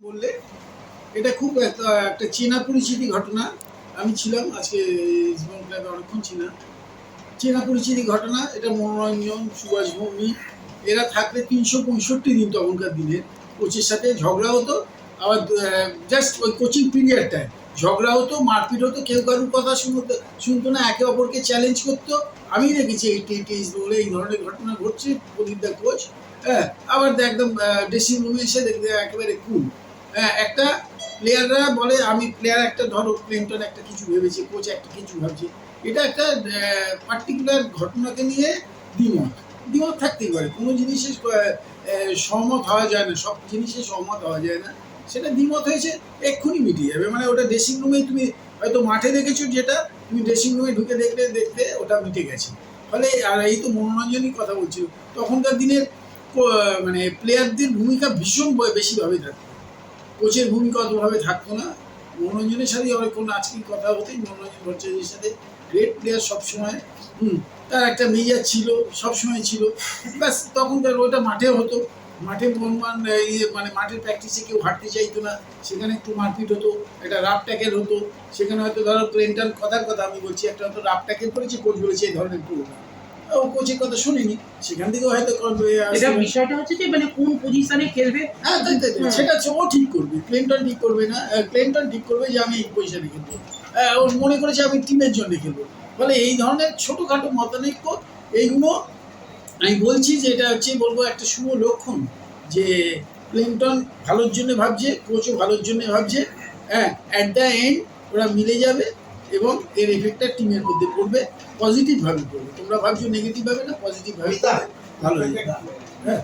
বললে, এটা খুব একটা চেনা পরিচিতি ঘটনা। আমি ছিলাম, আজকে জীবন ক্লাবে অনেকক্ষণ ছিলাম চেনা পরিচিতি ঘটনা, এটা মনোরঞ্জন, সুভাষ ভৌমি এরা থাকলে তিনশো পঁয়ষট্টি দিন তখনকার দিনে। কোচের সাথে ঝগড়া হতো, আবার জাস্ট ওই কোচিং পিরিয়ডটায় ঝগড়া হতো, মারপিট হতো, কেউ কারোর কথা শুনতো শুনতো না, একে অপরকে চ্যালেঞ্জ করতো। আমি দেখেছি এই টি বলে এই ধরনের ঘটনা ঘটছে, প্রদীপ দা কোচ হ্যাঁ। আবার একদম ড্রেসিং রুমে এসে দেখবে একেবারে কুল একটা প্লেয়াররা বলে আমি প্লেয়ার একটা ধরো ক্লিন্টন একটা কিছু ভেবেছি কোচ একটা কিছু ভাবছি। এটা একটা পার্টিকুলার ঘটনাকে নিয়ে দ্বিমত। দ্বিমত থাকতেই পারে। কোনো জিনিসে আহ, আহ, সহমত হওয়া যায় না। সব জিনিসে সহমত হওয়া যায় না। সেটা দ্বিমত হয়েছে এক্ষুনি মিটে যাবে। মানে ওটা ড্রেসিং রুমেই তুমি হয়তো মাঠে দেখেছ যেটা তুমি ড্রেসিং রুমে ঢুকে দেখলে দেখতে ওটা মিটে গেছে। ফলে আর এই তো মনোরঞ্জনই কথা বলছিল তখনকার দিনের মানে প্লেয়ারদের ভূমিকা ভীষণ বেশিভাবে থাকতো কোচের ভূমিকা অতভাবে থাকতো না। মনোরঞ্জনের সাথে কোনো আজকের কথা হতেই মনোরঞ্জন ভট্টাচার্যের সাথে গ্রেট প্লেয়ার সবসময়। হুম, তার একটা মেজার ছিল, সবসময় ছিল। ব্যাস তখন তখনকার ওটা মাঠে হতো। মাঠে মনমান ইয়ে মানে মাঠের প্র্যাকটিসে কেউ হাঁটতে চাইতো না। সেখানে একটু মারপিট হতো, একটা রাফ ট্যাকেল হতো। সেখানে হয়তো ধরো প্লেনটার কথার কথা আমি বলছি, একটা হয়তো রাফ ট্যাকেল করেছে কোচ বলেছে, এই ধরনের প্রোগ্রাম কোচের কথা শুনিনি সেখান হয়তো এটা বিষয়টা হচ্ছে যে মানে কোন পজিশনে খেলবে? হ্যাঁ তাই তাই তাই। সেটা ও ঠিক করবে ক্লেনটন ঠিক করবে না আহ, ঠিক করবে যে আমি এই পজিশনে খেলব। ও মনে করেছে আমি টিমের জন্য খেলব। ফলে এই ধরনের ছোটোখাটো মতানৈক্য এইগুলো আমি বলছি যে এটা হচ্ছে বলব একটা শুভ লক্ষণ যে ক্লিন্টন ভালোর জন্য ভাবছে কোচও ভালোর জন্য ভাবছে। হ্যাঁ অ্যাট দ্য এন্ড ওরা মিলে যাবে। এবং এর এফেক্টটা টিমের মধ্যে পড়বে পজিটিভভাবে পড়বে। তোমরা ভাবছ নেগেটিভ ভাবে না পজিটিভভাবে ভালো হয়ে যাবে হ্যাঁ।